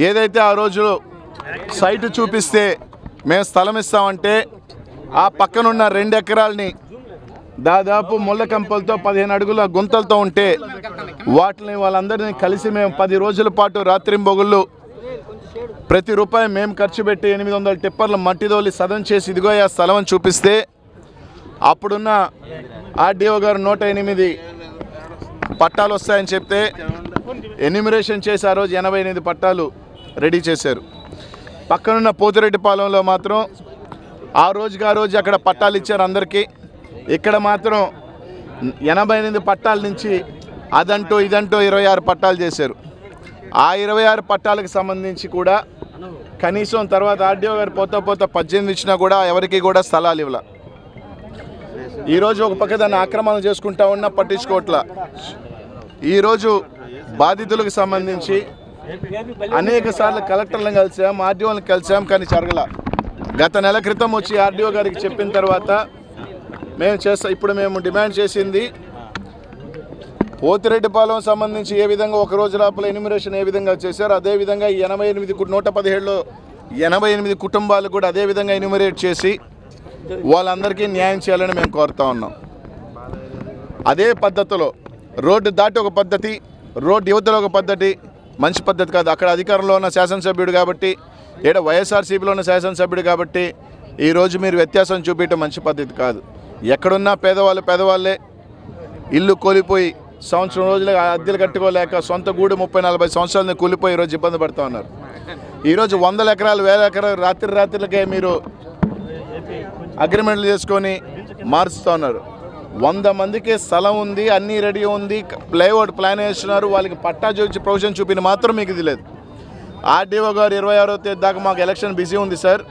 ఏదైతే ఆ రోజు సైట్ చూపిస్తే మేము స్థలం ఇస్తామంటే ఆ పక్కనున్న రెండు ఎకరాలని దాదాపు ముళ్ళ కంపలతో పదిహేను అడుగుల గుంతలతో ఉంటే వాటిని వాళ్ళందరినీ కలిసి మేము పది రోజుల పాటు రాత్రింబొగుళ్ళు ప్రతి రూపాయి మేము ఖర్చు పెట్టి ఎనిమిది వందల టిప్పర్లు మట్టిదోలి సదం చేసి ఇదిగో ఆ స్థలం అని చూపిస్తే అప్పుడున్న ఆర్డీఓ గారు నూట ఎనిమిది పట్టాలు వస్తాయని చెప్తే ఎన్యూమిరేషన్ చేసి ఆ రోజు ఎనభై ఎనిమిది పట్టాలు రెడీ చేశారు. పక్కనున్న పోతిరెడ్డిపాలెంలో మాత్రం ఆ రోజుకి ఆ రోజు అక్కడ పట్టాలు ఇచ్చారు అందరికీ. ఇక్కడ మాత్రం ఎనభై ఎనిమిది పట్టాల నుంచి అదంటూ ఇదంటూ ఇరవై ఆరు పట్టాలు చేశారు. ఆ ఇరవై ఆరు పట్టాలకు సంబంధించి కూడా కనీసం తర్వాత ఆర్డీఓ గారు పోతా పోతా పద్దెనిమిది ఇచ్చినా కూడా ఎవరికి కూడా స్థలాలు ఇవ్వాల. ఈరోజు ఒక పక్క దాన్ని ఆక్రమణ చేసుకుంటా ఉన్నా పట్టించుకోవట్లా. ఈరోజు బాధితులకు సంబంధించి అనేక సార్లు కలెక్టర్లను కలిసాం ఆర్డీఓలను కలిసాం కానీ జరగల. గత నెల క్రితం వచ్చి ఆర్డీఓ గారికి చెప్పిన తర్వాత మేము చేస్తా ఇప్పుడు మేము డిమాండ్ చేసింది పోతిరెడ్డిపాలెం సంబంధించి ఏ విధంగా ఒక రోజు లోపల ఎన్యూమరేషన్ ఏ విధంగా చేశారో అదే విధంగా ఎనభై ఎనిమిది నూట పదిహేడులో ఎనభై ఎనిమిది కుటుంబాలు కూడా అదే విధంగా చేసి వాళ్ళందరికీ న్యాయం చేయాలని మేము కోరుతా ఉన్నాం. అదే పద్ధతిలో రోడ్డు దాటి ఒక పద్ధతి రోడ్డు యువతలో ఒక పద్ధతి మంచి పద్ధతి కాదు. అక్కడ అధికారంలో ఉన్న శాసనసభ్యుడు కాబట్టి ఏడ వైఎస్ఆర్సీపీలో ఉన్న శాసనసభ్యుడు కాబట్టి ఈరోజు మీరు వ్యత్యాసం చూపించడం మంచి పద్ధతి కాదు. ఎక్కడున్నా పేదవాళ్ళు పేదవాళ్ళే. ఇల్లు కోలిపోయి సంవత్సరం రోజులు అద్దెలు కట్టుకోలేక సొంత గూడు ముప్పై నలభై సంవత్సరాలని కూలిపోయి ఈరోజు ఇబ్బంది పడుతూ ఉన్నారు. ఈరోజు వందల ఎకరాలు వేల ఎకరాలు రాత్రి రాత్రులకే మీరు అగ్రిమెంట్లు చేసుకొని మారుస్తూ ఉన్నారు. వంద మందికి స్థలం ఉంది అన్నీ రెడీ ఉంది ప్లేఅవుట్ ప్లాన్ వేస్తున్నారు వాళ్ళకి పట్టా చూసి ప్రొవిజన్ చూపిన మాత్రం మీకు ఇది లేదు. ఆర్డీఓ గారు ఇరవై ఆరో తేదీ దాకా మాకు ఎలక్షన్ బిజీ ఉంది సార్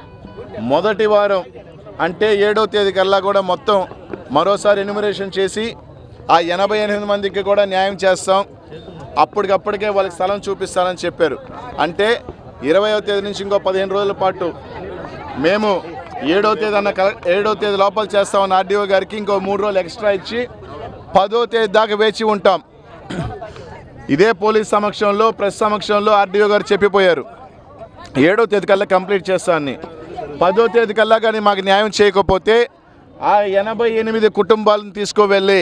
మొదటి వారం అంటే ఏడో తేదీ కల్లా కూడా మొత్తం మరోసారి ఎన్యూమరేషన్ చేసి ఆ ఎనభై ఎనిమిది మందికి కూడా న్యాయం చేస్తాం. అప్పటికప్పటికే వాళ్ళకి స్థలం చూపిస్తానని చెప్పారు. అంటే ఇరవయో తేదీ నుంచి ఇంకో పదిహేను రోజుల పాటు మేము ఏడో తేదీ అన్న ఏడో తేదీ లోపల చేస్తామన్న ఆర్డీఓ గారికి ఇంకో మూడు రోజులు ఎక్స్ట్రా ఇచ్చి పదో తేదీ దాకా వేచి ఉంటాం. ఇదే పోలీస్ సమక్షంలో ప్రెస్ సమక్షంలో ఆర్డీఓ గారు చెప్పిపోయారు. ఏడో తేదీ కల్లా కంప్లీట్ చేస్తాను పదో తేదీ కల్లా కానీ మాకు న్యాయం చేయకపోతే ఆ ఎనభై ఎనిమిది కుటుంబాలను తీసుకువెళ్ళి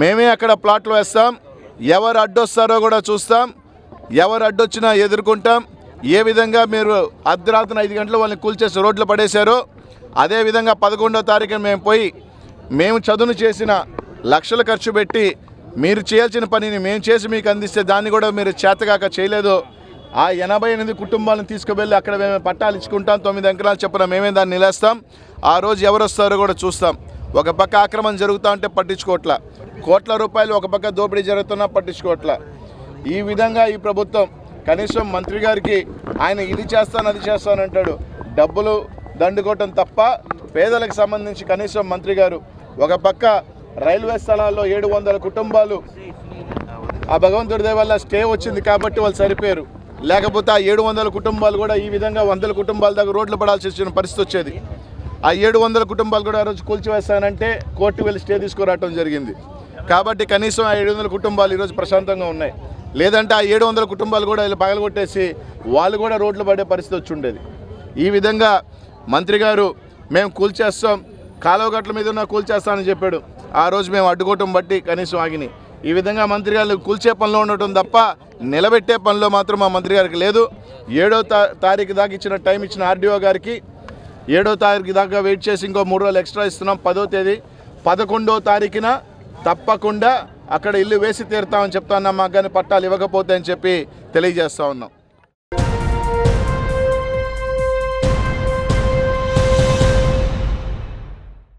మేమే అక్కడ ప్లాట్లు వేస్తాం. ఎవరు అడ్డొస్తారో కూడా చూస్తాం. ఎవరు అడ్డొచ్చినా ఎదుర్కొంటాం. ఏ విధంగా మీరు అర్ధరాత్రి ఐదు గంటల వాళ్ళని కూల్చేసి రోడ్లు పడేశారో అదే విధంగా పదకొండో తారీఖున మేము పోయి మేము చదును చేసిన లక్షలు ఖర్చు పెట్టి మీరు చేయాల్సిన పనిని మేము చేసి మీకు అందిస్తే దాన్ని కూడా మీరు చేతగాక చేయలేదు. ఆ ఎనభై ఎనిమిది కుటుంబాలను తీసుకువెళ్ళి అక్కడ మేము పట్టాలు ఇచ్చుకుంటాం తొమ్మిది అంకరాలు చెప్పిన మేమే దాన్ని నిలేస్తాం. ఆ రోజు ఎవరు వస్తారో కూడా చూస్తాం. ఒక పక్క ఆక్రమణ జరుగుతూ ఉంటే పట్టించుకోవట్ల కోట్ల రూపాయలు ఒక పక్క దోపిడీ జరుగుతున్నా పట్టించుకోవట్ల ఈ విధంగా ఈ ప్రభుత్వం కనీసం మంత్రి గారికి ఆయన ఇది చేస్తాను అది చేస్తాను అంటాడు. డబ్బులు దండుకోవటం తప్ప పేదలకు సంబంధించి కనీసం మంత్రి గారు ఒక పక్క రైల్వే స్థలాల్లో ఏడు వందల కుటుంబాలు ఆ భగవంతుడి దయ వల్ల స్టే వచ్చింది కాబట్టి వాళ్ళు సరిపోయారు. లేకపోతే ఆ ఏడు వందల కుటుంబాలు కూడా ఈ విధంగా వందల కుటుంబాల దాకా రోడ్లు పడాల్సి వచ్చిన పరిస్థితి వచ్చేది. ఆ ఏడు వందల కుటుంబాలు కూడా ఆ రోజు కూల్చివేస్తానంటే కోర్టు వెళ్ళి స్టే తీసుకురావటం జరిగింది. కాబట్టి కనీసం ఆ ఏడు వందల కుటుంబాలు ఈరోజు ప్రశాంతంగా ఉన్నాయి. లేదంటే ఆ ఏడు వందల కుటుంబాలు కూడా వీళ్ళు పగలగొట్టేసి వాళ్ళు కూడా రోడ్లు పడే పరిస్థితి వచ్చి ఉండేది. ఈ విధంగా మంత్రి గారు మేము కూల్చేస్తాం కాలువ గట్ల మీద ఉన్న కూల్చేస్తామని చెప్పాడు. ఆ రోజు మేము అడ్డుకోవటం బట్టి కనీసం ఆగినాయి ఈ విధంగా మంత్రి గారు కూల్చే పనిలో ఉండటం తప్ప నిలబెట్టే పనిలో మాత్రం మా మంత్రి గారికి లేదు. ఏడో తా తారీఖు దాకా ఇచ్చిన టైం ఇచ్చిన ఆర్డీఓ గారికి ఏడో తారీఖు దాకా వెయిట్ చేసి ఇంకో మూడు రోజులు ఎక్స్ట్రా ఇస్తున్నాం. పదో తేదీ పదకొండో తారీఖున తప్పకుండా అక్కడ ఇల్లు వేసి తీరుతామని చెప్తా ఉన్నాం మాకు కానీ పట్టాలు ఇవ్వకపోతే అని చెప్పి తెలియజేస్తా ఉన్నాం.